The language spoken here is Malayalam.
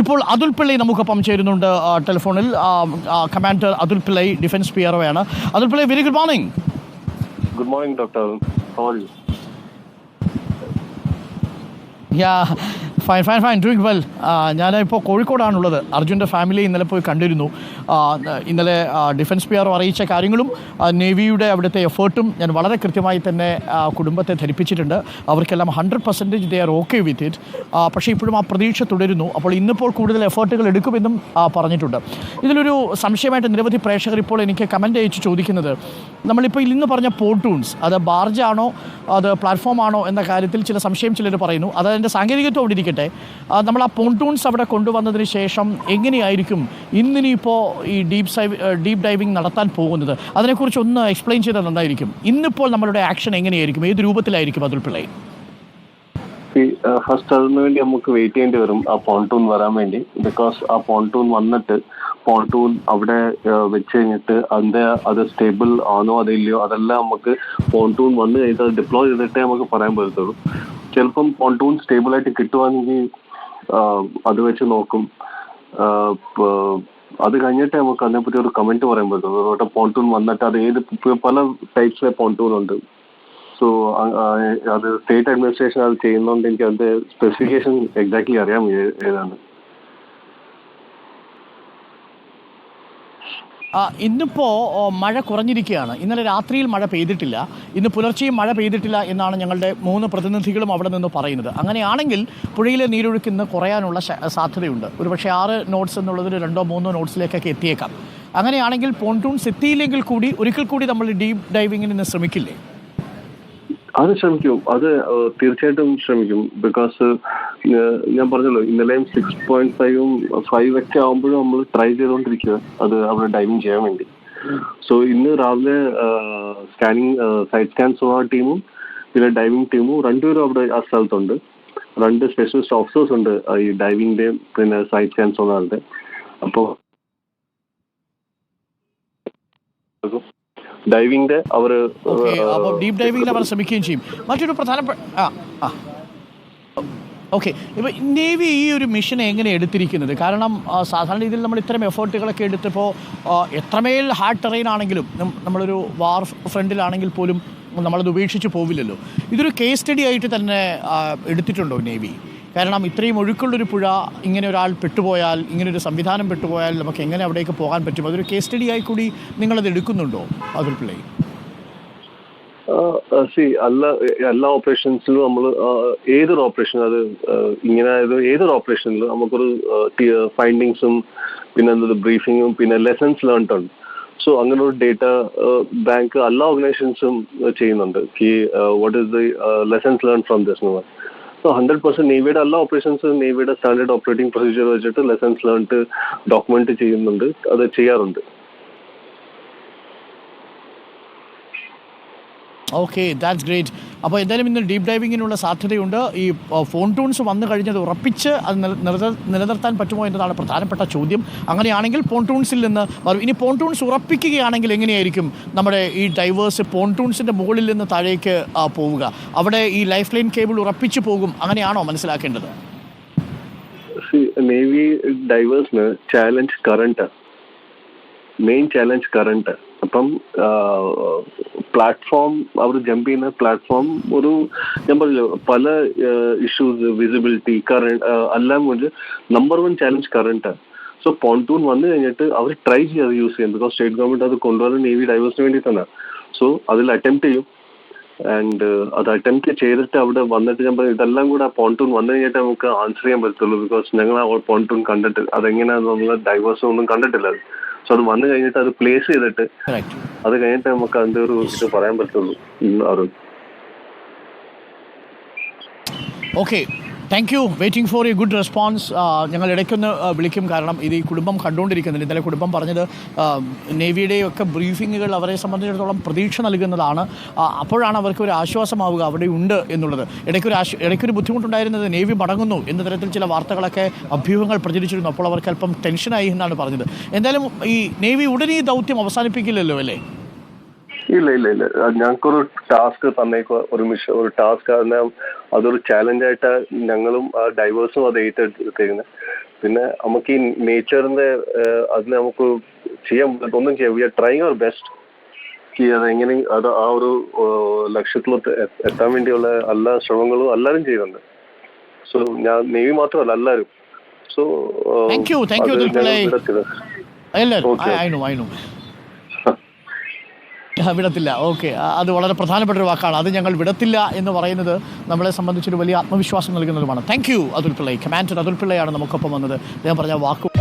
ഇപ്പോൾ അതുൽ പിള്ളൈ നമുക്കൊപ്പം ചേരുന്നുണ്ട് ടെലിഫോണിൽ. Commander Atul Pillai defence P R ആണ്. Atul Pillai very good morning good morning doctor yeah fine fine fine doing well ഞാനിപ്പോൾ കോഴിക്കോടാണുള്ളത്. അർജുന്റെ ഫാമിലി ഇന്നലെ പോയി കണ്ടിരുന്നു. ഇന്നലെ ഡിഫൻസ് പി ആർ അറിയിച്ച കാര്യങ്ങളും നേവിയുടെ അവിടുത്തെ എഫേർട്ടും ഞാൻ വളരെ കൃത്യമായി തന്നെ കുടുംബത്തെ ധരിപ്പിച്ചിട്ടുണ്ട്. അവർക്കെല്ലാം hundred percentage they are okay with it പക്ഷേ ഇപ്പോഴും ആ പ്രതീക്ഷ തുടരുന്നു. അപ്പോൾ ഇന്നിപ്പോൾ കൂടുതൽ എഫേർട്ടുകൾ എടുക്കുമെന്നും പറഞ്ഞിട്ടുണ്ട്. ഇതിലൊരു സംശയമായിട്ട് നിരവധി പ്രേക്ഷകർ ഇപ്പോൾ എനിക്ക് കമന്റ് അയച്ച് ചോദിക്കുന്നത്. നമ്മളിപ്പോൾ ഇന്ന് പറഞ്ഞ പോർട്ടൂൺസ് അത് ബാർജാണോ അത് പ്ലാറ്റ്ഫോമാണോ എന്ന കാര്യത്തിൽ ചില സംശയം ചിലർ പറയുന്നു. അത് അതിന്റെ സാങ്കേതികത്വം അവിടെ ഇരിക്കട്ടെ ആ, നമ്മൾ ആ പോണ്ടൂൺസ് അവിടെ കൊണ്ടുവന്നതിന് ശേഷം എങ്ങനെയായിരിക്കും ഇന്നിനിപ്പോൾ ഈ ഡീപ് ഡീപ് ഡൈവിംഗ് നടത്താൻ പോകുന്നത്? അതിനെക്കുറിച്ച് ഒന്ന് എക്സ്പ്ലെയിൻ ചെയ്താൽ നന്നായിരിക്കും. ഇന്നിപ്പോൾ നമ്മളുടെ ആക്ഷൻ എങ്ങനെയായിരിക്കും? ഏത് രൂപത്തിലായിരിക്കും അതുൽ പിള്ളേ? ഫസ്റ്റ് അതിനു വേണ്ടി നമുക്ക് വെയിറ്റ് ചെയ്യേണ്ടി വരും ആ പോണ്ടൂൺ വരാൻ വേണ്ടി. ബിക്കോസ് ആ പോണ്ടൂൺ വന്നിട്ട് പോണ്ടൂൺ അവിടെ വെച്ച് കഴിഞ്ഞിട്ട് അതിന്റെ അത് സ്റ്റേബിൾ ആണോ അതില്ലയോ അതെല്ലാം നമുക്ക് പോണ്ടൂൺ വന്നു കഴിഞ്ഞിട്ട് അത് ഡിപ്ലോയ് ചെയ്തിട്ടേ നമുക്ക് പറയാൻ പറ്റത്തുള്ളൂ. ചിലപ്പം പോണ്ടൂൺ സ്റ്റേബിൾ ആയിട്ട് കിട്ടുവാണെങ്കിൽ അത് വെച്ച് നോക്കും. അത് കഴിഞ്ഞിട്ട് നമുക്ക് അതിനെപ്പറ്റി ഒരു കമന്റ് പറയാൻ പറ്റും അതുകൊണ്ട് പോണ്ടൂൺ വന്നിട്ട് അത് ഏത് പല ടൈപ്സിലെ പോണ്ടൂൺ ഉണ്ട്. സോ അത് സ്റ്റേറ്റ് അഡ്മിനിസ്ട്രേഷൻ അത് ചെയ്യുന്നതുകൊണ്ട് എനിക്ക് അതിന്റെ സ്പെസിഫിക്കേഷൻ എക്സാക്ട്ലി അറിയാം ഏതാണ് ആ, ഇന്നിപ്പോൾ മഴ കുറഞ്ഞിരിക്കുകയാണ്. ഇന്നലെ രാത്രിയിൽ മഴ പെയ്തിട്ടില്ല. ഇന്ന് പുലർച്ചെയും മഴ പെയ്തിട്ടില്ല എന്നാണ് ഞങ്ങളുടെ മൂന്ന് പ്രതിനിധികളും അവിടെ നിന്ന് പറയുന്നത്. അങ്ങനെയാണെങ്കിൽ പുഴയിലെ നീരൊഴുക്ക് ഇന്ന് കുറയാനുള്ള സാധ്യതയുണ്ട്. ഒരുപക്ഷെ ആറ് നോട്ട്സ് എന്നുള്ളതിൽ രണ്ടോ മൂന്നോ നോട്ട്സിലേക്കൊക്കെ എത്തിയേക്കാം. അങ്ങനെയാണെങ്കിൽ പോണ്ടൂൺസ് എത്തിയില്ലെങ്കിൽ കൂടി ഒരിക്കൽ കൂടി നമ്മൾ ഡീപ്പ് ഡൈവിങ്ങിന് ഇന്ന് ശ്രമിക്കില്ലേ? അത് ശ്രമിക്കും. അത് തീർച്ചയായിട്ടും ശ്രമിക്കും. ബിക്കോസ് ഞാൻ പറഞ്ഞല്ലോ ഇന്നലെയും സിക്സ് പോയിന്റ് ഫൈവും ഫൈവ് ഒക്കെ ആകുമ്പോഴും നമ്മൾ ട്രൈ ചെയ്തുകൊണ്ടിരിക്കുക അത് അവിടെ ഡൈവിങ് ചെയ്യാൻ വേണ്ടി. സോ ഇന്ന് രാവിലെ സ്കാനിങ് സൈഡ് സ്കാൻ സോ ടീമും പിന്നെ ഡൈവിംഗ് ടീമും രണ്ടുപേരും അവിടെ ആ സ്ഥലത്തുണ്ട്. രണ്ട് സ്പെഷ്യലിസ്റ്റ് ഓഫീസേഴ്സ് ഉണ്ട് ഈ ഡൈവിംഗിന്റെയും പിന്നെ സൈഡ് സ്കാൻ സോണാറിന്റെ അപ്പോൾ ഡൈവിംഗിന്റെ അവർ ഡീപ് ഡൈവിംഗിൽ അവർ ശ്രമിക്കുകയും ചെയ്യും. മറ്റൊരു പ്രധാനപ്പെട്ട ആ ആ. ഓക്കെ ഇപ്പോൾ നേവി ഈ ഒരു മിഷൻ എങ്ങനെ എടുത്തിരിക്കുന്നത്? കാരണം സാധാരണ രീതിയിൽ നമ്മൾ ഇത്തരം എഫേർട്ടുകളൊക്കെ എടുത്തപ്പോൾ എത്രമേൽ ഹാർഡ് ടെറൈൻ ആണെങ്കിലും നമ്മളൊരു വാർ ഫ്രണ്ടിലാണെങ്കിൽ പോലും നമ്മളത് ഉപേക്ഷിച്ച് പോവില്ലല്ലോ. ഇതൊരു കേസ് സ്റ്റഡി ആയിട്ട് തന്നെ എടുത്തിട്ടുണ്ടോ നേവി കാരണം ഇത്രയും ഒഴുക്കുള്ളൊരു പുഴ ഇങ്ങനെ ഒരാൾ പെട്ടുപോയാൽ ഇങ്ങനെ ഒരു സംവിധാനം പെട്ടുപോയാൽ നമുക്ക് എങ്ങനെ അവിടേക്ക് പോകാൻ പറ്റും? അതൊരു കേസ് സ്റ്റഡി ആയി കൂടി നിങ്ങളത് എടുക്കുന്നുണ്ടോ അതിൽ പിള്ളേ സി എല്ലാ എല്ലാ ഓപ്പറേഷൻസിലും നമ്മൾ ഏതൊരു ഓപ്പറേഷൻ അത് ഇങ്ങനെ ആയത് ഏതൊരു ഓപ്പറേഷനിലും നമുക്കൊരു ഫൈൻഡിങ്സും പിന്നെ എന്തൊരു ബ്രീഫിങ്ങും പിന്നെ ലെസൺസ് ലേൺഡ് ഉണ്ട്. സോ അങ്ങനെ ഒരു ഡേറ്റ ബാങ്ക് എല്ലാ ഓർഗനൈസേഷൻസും ചെയ്യുന്നുണ്ട്. ഈ what is the lessons learn from this എന്ന് സോ ഹൺഡ്രഡ് പെർസെന്റ് നേവിയുടെ എല്ലാ ഓപ്പറേഷൻസ് നേവിയുടെ സ്റ്റാൻഡേർഡ് ഓപ്പറേറ്റിംഗ് പ്രൊസീജിയർ വെച്ചിട്ട് ലെസൺസ് ലേൺഡ് ഡോക്യുമെന്റ് ചെയ്യുന്നുണ്ട്. അത് ചെയ്യാറുണ്ട്. ഓക്കെ ദാറ്റ്സ് ഗ്രേറ്റ് അപ്പോൾ എന്തായാലും ഇന്ന് ഡീപ് ഡൈവിങ്ങിനുള്ള സാധ്യതയുണ്ട്. ഈ ഫോൺ ടൂൺസ് വന്നു കഴിഞ്ഞത് ഉറപ്പിച്ച് അത് നില- നിലനിർത്താൻ പറ്റുമോ എന്നതാണ് പ്രധാനപ്പെട്ട ചോദ്യം. അങ്ങനെയാണെങ്കിൽ പോൺടൂൺസിൽ നിന്ന് വരും. ഇനി പോൺടൂൺസ് ഉറപ്പിക്കുകയാണെങ്കിൽ എങ്ങനെയായിരിക്കും നമ്മുടെ ഈ ഡൈവേഴ്സ് പോൺടൂൺസിന്റെ മുകളിൽ നിന്ന് താഴേക്ക് പോവുക? അവിടെ ഈ ലൈഫ് ലൈൻ കേബിൾ ഉറപ്പിച്ച് പോകും. അങ്ങനെയാണോ മനസ്സിലാക്കേണ്ടത്? Navy ഡൈവേഴ്സിന് challenge current main challenge current അപ്പം പ്ലാറ്റ്ഫോം അവർ ജമ്പ് ചെയ്യുന്ന പ്ലാറ്റ്ഫോം ഒരു ഞാൻ പറഞ്ഞു പല ഇഷ്യൂസ് വിസിബിലിറ്റി കറണ്ട് എല്ലാം കൊണ്ട് number one challenge current so pontoon വന്നു കഴിഞ്ഞിട്ട് അവർ ട്രൈ ചെയ്യാതെ യൂസ് ചെയ്യും ബിക്കോസ് സ്റ്റേറ്റ് ഗവൺമെന്റ് അത് കൊണ്ടുവരുന്ന നേവി ഡൈവേഴ്സിന് വേണ്ടി തന്നെ സോ അതിൽ അറ്റംപ്റ്റ് ചെയ്യും. ആൻഡ് അത് അറ്റംപ്റ്റ് ചെയ്തിട്ട് അവിടെ വന്നിട്ട് ഞാൻ പറയും ഇതെല്ലാം കൂടെ ആ പോണ്ടൂൺ വന്നു കഴിഞ്ഞിട്ട് നമുക്ക് ആൻസർ ചെയ്യാൻ പറ്റത്തുള്ളൂ. ബിക്കോസ് ഞങ്ങൾ ആ പോണ്ടൂൺ കണ്ടിട്ട് അതെങ്ങനെയാണെന്ന് നമ്മൾ ഡൈവേഴ്സും ഒന്നും കണ്ടിട്ടില്ല. സോ അത് വന്നു കഴിഞ്ഞിട്ട് അത് പ്ലേസ് ചെയ്തിട്ട് അത് കഴിഞ്ഞിട്ട് നമുക്ക് അതിന്റെ ഒരു ഇത് പറയാൻ പറ്റുള്ളൂ. Okay thank you waiting for a good response ഞങ്ങൾ ഇടയ്ക്കൊന്ന് വിളിക്കും. കാരണം ഇത് ഈ കുടുംബം കണ്ടുകൊണ്ടിരിക്കുന്നുണ്ട് ഇന്നലെ കുടുംബം പറഞ്ഞത് നേവിയുടെയും ഒക്കെ ബ്രീഫിങ്ങുകൾ അവരെ സംബന്ധിച്ചിടത്തോളം പ്രതീക്ഷ നൽകുന്നതാണ്. അപ്പോഴാണ് അവർക്ക് ഒരു ആശ്വാസമാവുക അവിടെ ഉണ്ട് എന്നുള്ളത്. ഇടയ്ക്കൊരു ആശ്വ ഇടയ്ക്കൊരു ബുദ്ധിമുട്ടുണ്ടായിരുന്നത് നേവി മടങ്ങുന്നു എന്ന തരത്തിൽ ചില വാർത്തകളൊക്കെ അഭ്യൂഹങ്ങൾ പ്രചരിച്ചിരുന്നു. അപ്പോൾ അവർക്ക് അല്പം ടെൻഷനായി എന്നാണ് പറഞ്ഞത്. എന്തായാലും ഈ നേവി ഉടനെ ഈ ദൗത്യം അവസാനിപ്പിക്കില്ലല്ലോ അല്ലേ? ഇല്ല ഇല്ല ഇല്ല. ഞങ്ങൾക്കൊരു ടാസ്ക് തന്നേക്കുക ഒരു മിഷൻ ഒരു ടാസ്ക് അതിനെ അതൊരു ചാലഞ്ച് ആയിട്ട് ഞങ്ങളും ഡൈവേഴ്സും അത് ഏറ്റെടുത്തേക്കുന്നത് പിന്നെ നമുക്ക് ഈ നേച്ചറിന്റെ അതിന് നമുക്ക് ചെയ്യാൻ ഒന്നും ചെയ്യാം we are trying our best അതെങ്ങനെ അത് ആ ഒരു ലക്ഷ്യത്തിലോട്ട് എത്താൻ വേണ്ടിയുള്ള എല്ലാ ശ്രമങ്ങളും എല്ലാവരും ചെയ്യുന്നുണ്ട്. സോ ഞാൻ നേവി മാത്രമല്ല എല്ലാവരും. So thank you thank you, അത് ദുൽഖുലേ. ഞങ്ങൾ വിടത്തില്ല. എല്ലാവരും Okay. ആയിനു ആയിനു വിടത്തില്ല. ഓക്കെ. അത് വളരെ പ്രധാനപ്പെട്ട ഒരു വാക്കാണ്. അത് ഞങ്ങൾ വിടത്തില്ല എന്ന് പറയുന്നത് നമ്മളെ സംബന്ധിച്ചൊരു വലിയ ആത്മവിശ്വാസം നൽകുന്നതുമാണ്. Thank you Atul Pillai commander Atul പിള്ളയാണ് നമുക്കൊപ്പം വന്നത്. അദ്ദേഹം പറഞ്ഞ വാക്കു